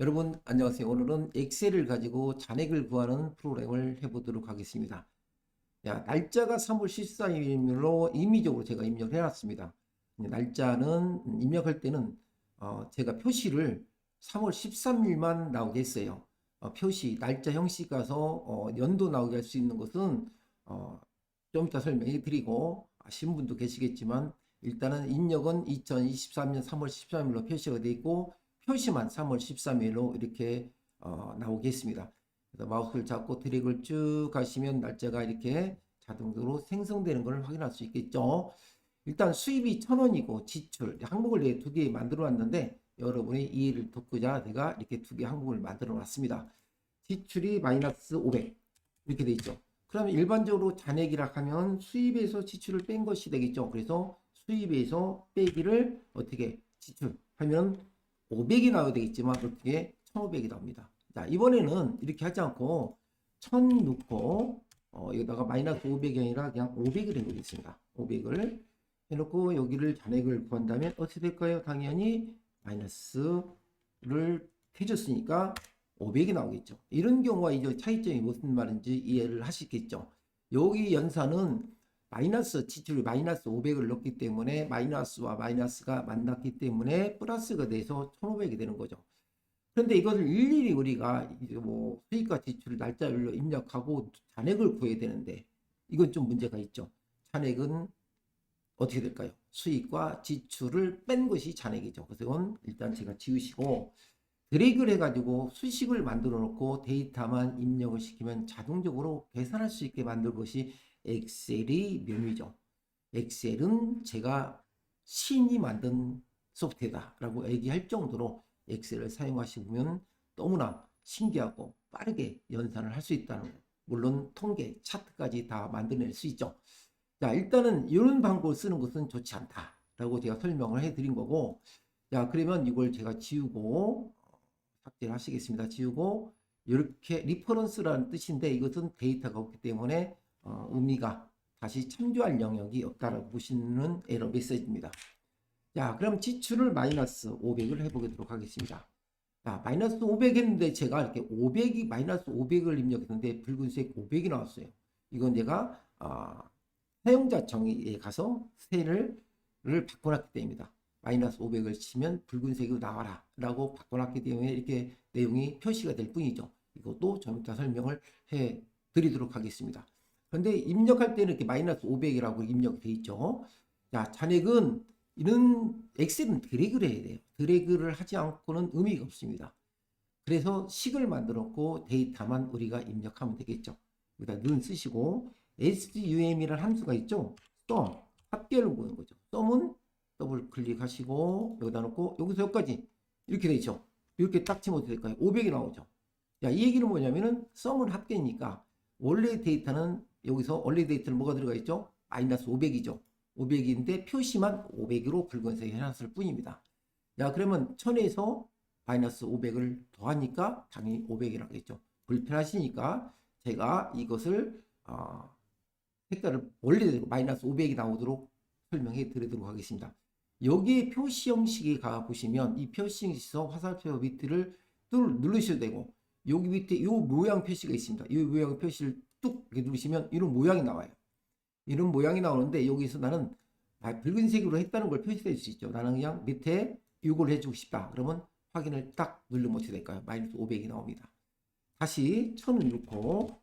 여러분 안녕하세요. 오늘은 엑셀을 가지고 잔액을 구하는 프로그램을 해보도록 하겠습니다. 야, 날짜가 3월 14일로 임의적으로 제가 입력을 해놨습니다. 날짜는 입력할 때는 어, 제가 표시를 3월 13일만 나오게 했어요. 어, 표시 날짜 형식 가서 어, 연도 나오게 할 수 있는 것은 어, 좀 이따 설명해 드리고 아시는 분도 계시겠지만 일단은 입력은 2023년 3월 13일로 표시가 되어 있고 표시만 3월 13일로 이렇게 어, 나오겠습니다. 그래서 마우스를 잡고 드래그를 쭉 가시면 날짜가 이렇게 자동적으로 생성되는 것을 확인할 수 있겠죠. 일단 수입이 1000원이고 지출 항목을 내두개 만들어 놨는데 여러분의 이해를 돕고자 제가 이렇게 두 개 항목을 만들어 놨습니다. 지출이 마이너스 500 이렇게 돼 있죠. 그러면 일반적으로 잔액이라 하면 수입에서 지출을 뺀 것이 되겠죠. 그래서 수입에서 빼기를 어떻게 지출하면 500이 나와야 되겠지만 어떻게 1500이 나옵니다. 자, 이번에는 이렇게 하지 않고 1000 넣고 어, 여기다가 마이너스 500이 아니라 그냥 500을 해보겠습니다. 500을 해놓고 여기를 잔액을 구한다면 어떻게 될까요? 당연히 마이너스를 해줬으니까 500이 나오겠죠. 이런 경우가 이제 차이점이 무슨 말인지 이해를 하시겠죠. 여기 연산은 마이너스 지출이 마이너스 500을 넣기 때문에 마이너스와 마이너스가 만났기 때문에 플러스가 돼서 1500이 되는 거죠. 그런데 이것을 일일이 우리가 이제 뭐 수익과 지출을 날짜별로 입력하고 잔액을 구해야 되는데 이건 좀 문제가 있죠. 잔액은 어떻게 될까요? 수익과 지출을 뺀 것이 잔액이죠. 그래서 이건 일단 제가 지우시고 드래그를 해가지고 수식을 만들어 놓고 데이터만 입력을 시키면 자동적으로 계산할 수 있게 만들 것이 엑셀의 묘미죠. 엑셀은 제가 신이 만든 소프트웨어다라고 얘기할 정도로 엑셀을 사용하시면 너무나 신기하고 빠르게 연산을 할 수 있다는 거. 물론 통계, 차트까지 다 만들어낼 수 있죠. 자, 일단은 이런 방법을 쓰는 것은 좋지 않다라고 제가 설명을 해드린 거고, 자, 그러면 이걸 제가 지우고 삭제를 하시겠습니다. 지우고 이렇게 리퍼런스라는 뜻인데 이것은 데이터가 없기 때문에 어, 의미가 다시 참조할 영역이 없다라고 보시는 에러 메시지입니다. 자, 그럼 지출을 마이너스 500을 해보도록 하겠습니다. 자, 마이너스 500 했는데 제가 이렇게 500이 마이너스 500을 입력했는데 붉은색 500이 나왔어요. 이건 내가 어, 사용자 정의에 가서 세를 를 바꿔놨기 때문입니다. 마이너스 500을 치면 붉은색으로 나와라 라고 바꿔놨기 때문에 이렇게 내용이 표시가 될 뿐이죠. 이것도 좀 이따 설명을 해 드리도록 하겠습니다. 그런데 입력할 때는 이렇게 마이너스 500이라고 입력이 돼 있죠. 자, 잔액은 이런 엑셀은 드래그를 해야 돼요. 드래그를 하지 않고는 의미가 없습니다. 그래서 식을 만들었고 데이터만 우리가 입력하면 되겠죠. 여기다 는 쓰시고 sum이라는 함수가 있죠. sum 합계를 보는 거죠. sum은 더블 클릭하시고 여기다 놓고 여기서 여기까지 이렇게 돼 있죠. 이렇게 딱 치면 어떻게 될까요? 500이 나오죠. 자, 이 얘기는 뭐냐면은 sum은 합계니까 원래 데이터는 여기서 원래 데이터는 뭐가 들어가 있죠? 마이너스 500이죠. 500인데 표시만 500으로 붉은색에 해놨을 뿐입니다. 야, 그러면 1000에서 마이너스 500을 더하니까 당연히 500이라겠죠. 불편하시니까 제가 이것을 어, 색깔을 원래대로 마이너스 500이 나오도록 설명해 드리도록 하겠습니다. 여기에 표시 형식에 가 보시면 이 표시 형식에서 화살표 뚫 누르셔도 되고 여기 밑에 이 모양 표시가 있습니다. 이 모양 표시를 뚝 이렇게 누르시면 이런 모양이 나와요. 이런 모양이 나오는데 여기서 나는 붉은색으로 했다는 걸 표시할 수 있죠. 나는 그냥 밑에 이걸 해주고 싶다. 그러면 확인을 딱 누르면 어떻게 될까요? 마이너스 500이 나옵니다. 다시 1000을 넣고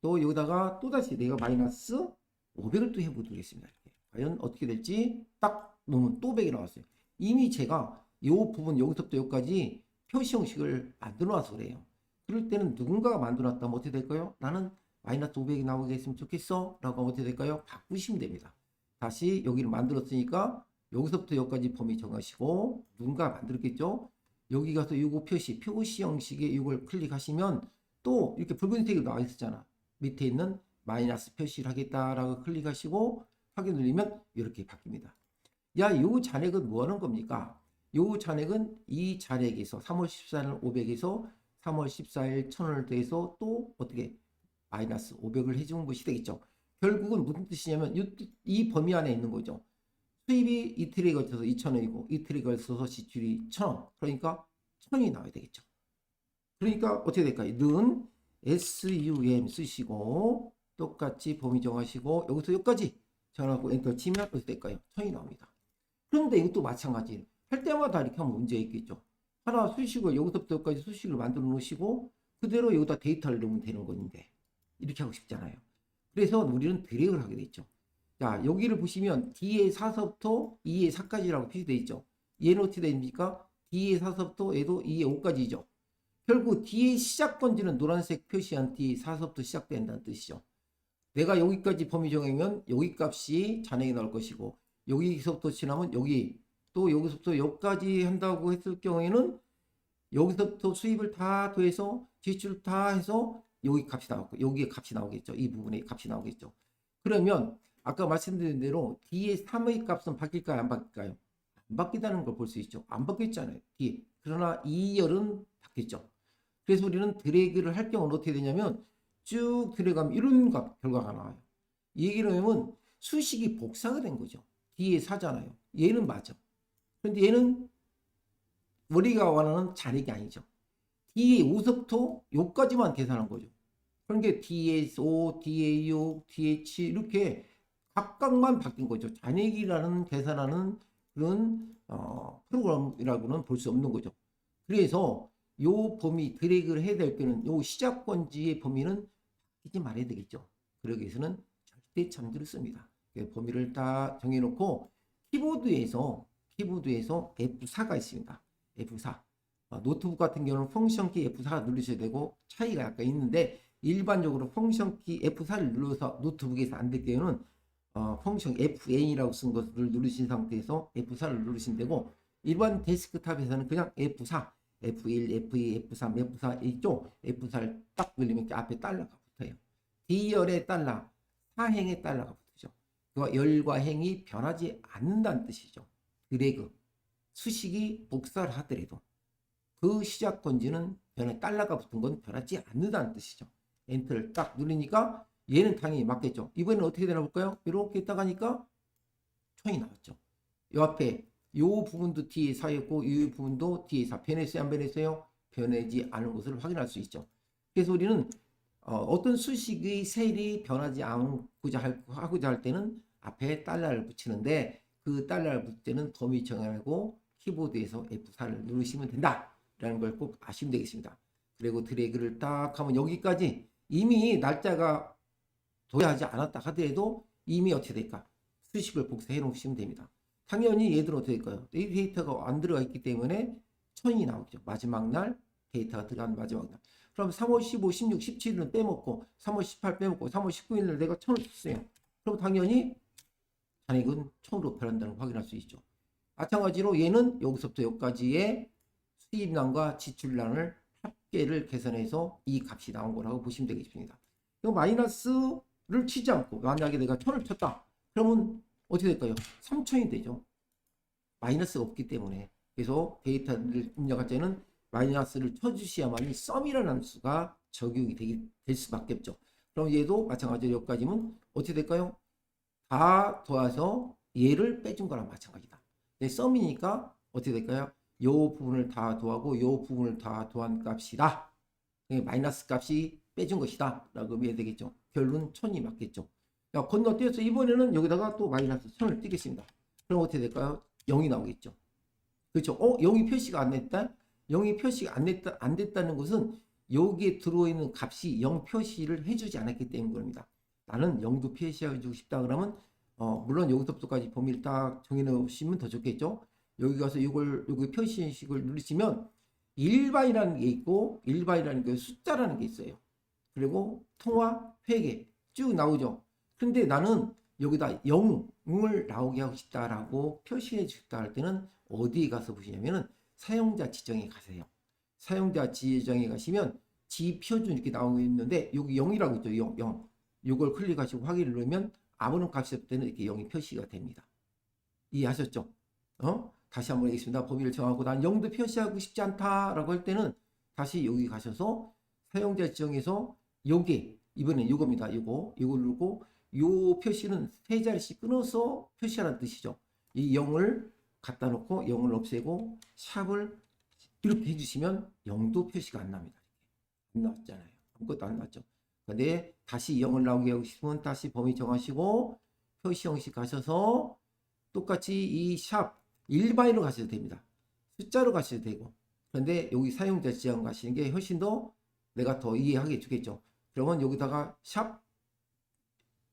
또 여기다가 또다시 내가 마이너스 500을 또 해보겠습니다. 이렇게. 과연 어떻게 될지 딱 놓으면 또 100이 나왔어요. 이미 제가 이 부분 여기서부터 여기까지 표시 형식을 만들어 놔서 그래요. 그럴 때는 누군가가 만들어 놨다면 어떻게 될까요? 나는 마이너스 500이 나오게 했으면 좋겠어 라고 하면 어떻게 될까요? 바꾸시면 됩니다. 다시 여기를 만들었으니까 여기서부터 여기까지 범위 정하시고 누군가 만들었겠죠? 여기 가서 이거 표시, 표시 형식의 이걸 클릭하시면 또 이렇게 붉은색이 나와 있었잖아. 밑에 있는 마이너스 표시를 하겠다라고 클릭하시고 확인 누르면 이렇게 바뀝니다. 야, 요 잔액은 뭐 하는 겁니까? 요 잔액은 이 잔액에서 3월 14일 500에서 3월 14일 1000원을 더해서 또 어떻게 마이너스 500을 해준 것이 되겠죠. 결국은 무슨 뜻이냐면 이, 이 범위 안에 있는 거죠. 수입이 이틀에 걸쳐서 2,000원이고 이틀에 걸쳐서 지출이 1,000원. 그러니까 1,000원이 나와야 되겠죠. 그러니까 어떻게 될까요? 는 SUM 쓰시고 똑같이 범위 정하시고 여기서 여기까지 정하고 엔터 치면 어떻게 될까요? 천이 나옵니다. 그런데 이것도 마찬가지예요. 할 때마다 이렇게 하면 문제가 있겠죠. 하나 수식을 여기서부터 여기까지 수식을 만들어 놓으시고 그대로 여기다 데이터를 넣으면 되는 건데 이렇게 하고 싶잖아요. 그래서 우리는 드래그를 하게 됐죠. 자 여기를 보시면 D의 4서부터 E의 4까지라고 표시되어 있죠. 얘는 어떻게 됩니까? D의 4서부터 얘도 E의 5까지죠. 결국 D의 시작 번지는 노란색 표시한 D 4서부터 시작된다는 뜻이죠. 내가 여기까지 범위 정하면 여기 값이 잔액이 나올 것이고 여기서부터 지나면 여기 또 여기서부터 여기까지 한다고 했을 경우에는 여기서부터 수입을 다 더해서 지출 다 해서 여기 값이 나왔고 여기에 값이 나오겠죠. 이 부분에 값이 나오겠죠. 그러면 아까 말씀드린 대로 D의 3의 값은 바뀔까요? 안 바뀔까요? 안 바뀌다는 걸 볼 수 있죠. 안 바뀌었잖아요. D. 그러나 2열은 바뀌었죠. 그래서 우리는 드래그를 할 경우는 어떻게 되냐면 쭉 들어가면 이런 값, 결과가 나와요. 이 얘기를 하면 수식이 복사가 된 거죠. D의 4잖아요. 얘는 맞아. 그런데 얘는 우리가 원하는 잔액이 아니죠. D의 5서부터 요까지만 계산한 거죠. 그런 게 D의 5, D의 6, D의 7 이렇게 각각만 바뀐 거죠. 잔액이라는 계산하는 그런 어, 프로그램이라고는 볼 수 없는 거죠. 그래서 요 범위 드래그를 해야 될 때는 요 시작 번지의 범위는 바뀌지 말아야 되겠죠. 그러기 위해서는 절대 참조를 씁니다. 그 범위를 다 정해놓고 키보드에서 키보드에서 F4가 있습니다. F4 어, 노트북 같은 경우는 펑션 키 F4 누르셔야 되고 차이가 약간 있는데 일반적으로 펑션 키 F4를 눌러서 노트북에서 안 될 경우는 어, 펑션 F8이라고 쓴 것을 누르신 상태에서 F4를 누르시면 되고 일반 데스크탑에서는 그냥 F4 F1, F2, F3, F4 이쪽 F4를 딱 누르면 이렇게 앞에 달러가 붙어요. D열의 달러, 사행의 달러가 붙으죠. 그 열과 행이 변하지 않는다는 뜻이죠. 드래그, 수식이 복사를 하더라도 그 시작 번지는 변에 달러가 붙은 건 변하지 않는다는 뜻이죠. 엔터를 딱 누르니까 얘는 당연히 맞겠죠. 이번에는 어떻게 되나 볼까요? 이렇게 딱 하니까 총이 나왔죠. 이 앞에 요 부분도 뒤에 사였고 이 부분도 뒤에 사 변했어요 안 변했어요? 변하지 않은 것을 확인할 수 있죠. 그래서 우리는 어, 떤 수식의 셀이 변하지 않고자 할, 하고자 할 때는 앞에 달러를 붙이는데 그 달러를 붙일 때는 범위 정하고 키보드에서 F4를 누르시면 된다라는 걸 꼭 아시면 되겠습니다. 그리고 드래그를 딱 하면 여기까지 이미 날짜가 도래하지 않았다 하더라도 이미 어떻게 될까? 수식을 복사해 놓으시면 됩니다. 당연히 얘들은 어떻게 될까요? 이 데이터가 안 들어가 있기 때문에 천이 나오죠. 마지막 날 데이터가 들어간 마지막 날. 그럼 3월 15, 16, 17일은 빼먹고 3월 18 빼먹고 3월 19일을 내가 천을 썼어요. 그럼 당연히 잔액은 천으로 변한다는 걸 확인할 수 있죠. 마찬가지로 얘는 여기서부터 여기까지의 수입란과 지출란을 합계를 계산해서 이 값이 나온 거라고 보시면 되겠습니다. 이 마이너스를 치지 않고 만약에 내가 천을 쳤다. 그러면 어떻게 될까요? 3천이 되죠. 마이너스가 없기 때문에. 그래서 데이터를 입력할 때는 마이너스를 쳐주셔야만이 썸이라는 함수가 적용이 되기, 될 수밖에 없죠. 그럼 얘도 마찬가지로 여기까지는 어떻게 될까요? 다 도와서 얘를 빼준 거랑 마찬가지다. 네, 썸이니까 어떻게 될까요? 요 부분을 다 도하고 요 부분을 다 도한 값이다. 네, 마이너스 값이 빼준 것이다. 라고 해야 되겠죠. 결론 천이 맞겠죠. 자, 건너뛰어서 이번에는 여기다가 또 마이너스 천을 띄겠습니다. 그럼 어떻게 될까요? 0이 나오겠죠. 그렇죠. 어, 0이 표시가 안 됐다? 0이 표시가 안 됐다, 안 됐다는 것은 여기에 들어있는 값이 0 표시를 해주지 않았기 때문입니다. 나는 0도 표시해주고 싶다 그러면 어, 물론 여기서부터까지 범위를 딱 정해놓으시면 더 좋겠죠. 여기 가서 이걸 여기 표시식을 누르시면 일반이라는 게 있고 일반이라는 게 숫자라는 게 있어요. 그리고 통화, 회계 쭉 나오죠. 근데 나는 여기다 0을 나오게 하고 싶다라고 표시해 싶다 할 때는 어디에 가서 보시냐면은 사용자 지정에 가세요. 사용자 지정에 가시면 지표준 이렇게 나오고 있는데 여기 0이라고 있죠. 0, 0. 이걸 클릭하시고 확인을 누르면 아무런 값이 없을 때는 이렇게 0이 표시가 됩니다. 이해하셨죠? 어? 다시 한번 하겠습니다. 범위를 정하고 난 0도 표시하고 싶지 않다라고 할 때는 다시 여기 가셔서 사용자 지정에서 여기 이번엔 이겁니다. 이거 이걸 누르고 요 표시는 세 자리씩 끊어서 표시하라는 뜻이죠. 이 0을 갖다 놓고 0을 없애고 샵을 이렇게 해주시면 0도 표시가 안 납니다. 안 나왔잖아요. 아무것도 안 나왔죠. 근데 다시 0을 나오게 하고 싶으면 다시 범위 정하시고 표시 형식 가셔서 똑같이 이 샵 일반으로 가셔도 됩니다. 숫자로 가셔도 되고 그런데 여기 사용자 지정 가시는 게 훨씬 더 내가 더 이해하게 주겠죠. 그러면 여기다가 샵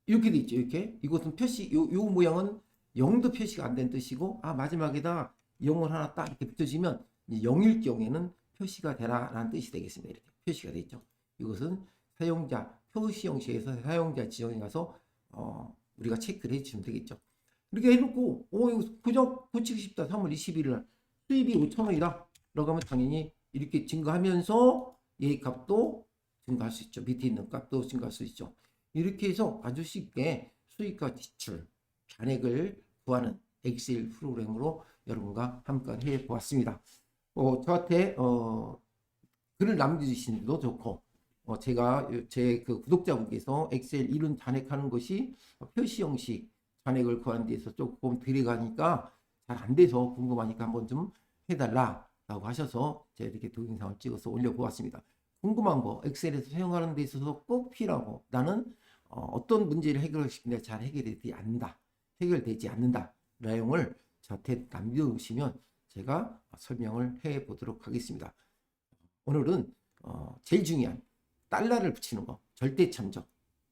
이렇게 돼 있죠. 이렇게 이것은 표시 요, 요 모양은 0도 표시가 안 된 뜻이고 아 마지막에다 0을 하나 딱 이렇게 붙여주면 이제 0일 경우에는 표시가 되라 라는 뜻이 되겠습니다. 이렇게 표시가 되죠. 이것은 사용자 표시 형식에서 사용자 지정에 가서 어, 우리가 체크를 해주시면 되겠죠. 이렇게 해놓고 오 이거 고정 고치고 싶다. 3월 21일 날 수입이 5천 원이다. 라고 하면 당연히 이렇게 증가하면서 얘 값도 증가할 수 있죠. 밑에 있는 값도 증가할 수 있죠. 이렇게 해서 아주 쉽게 수익과 지출, 잔액을 구하는 엑셀 프로그램으로 여러분과 함께 해 보았습니다. 어, 저한테 어, 글을 남겨주시는 것도 좋고 어, 제가 제 그 구독자분께서 엑셀 이론 잔액하는 것이 표시 형식 잔액을 구하는 데서 조금 들어가니까 잘 안 돼서 궁금하니까 한번 좀 해달라라고 하셔서 제가 이렇게 동영상을 찍어서 올려보았습니다. 궁금한 거 엑셀에서 사용하는 데 있어서 꼭 필요하고 나는 어, 떤 문제를 싶은데 잘 해결되지 않는다. 해결되지 않는다. 내용을 저한테 남겨주시면 제가 설명을 해 보도록 하겠습니다. 오늘은 어, 제일 중요한 달러를 붙이는 거 절대 참조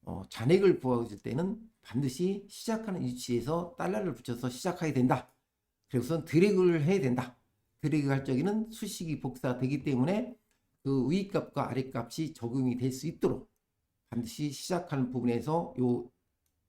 어, 잔액을 구하실 때는 반드시 시작하는 위치에서 달러를 붙여서 시작해야 된다. 그래서 드래그를 해야 된다. 드래그 할 적에는 수식이 복사되기 때문에 그 위값과 아래값이 적용이 될 수 있도록 반드시 시작하는 부분에서 요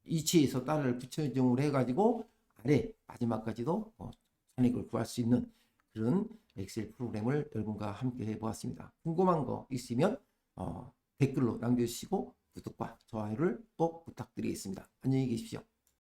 위치에서 달러를 붙여정을 해가지고 아래 마지막까지도 어, 잔액을 구할 수 있는 그런 엑셀 프로그램을 여러분과 함께 해보았습니다. 궁금한 거 있으면 어, 댓글로 남겨주시고 구독과 좋아요를 꼭 부탁드리겠습니다. 안녕히 계십시오.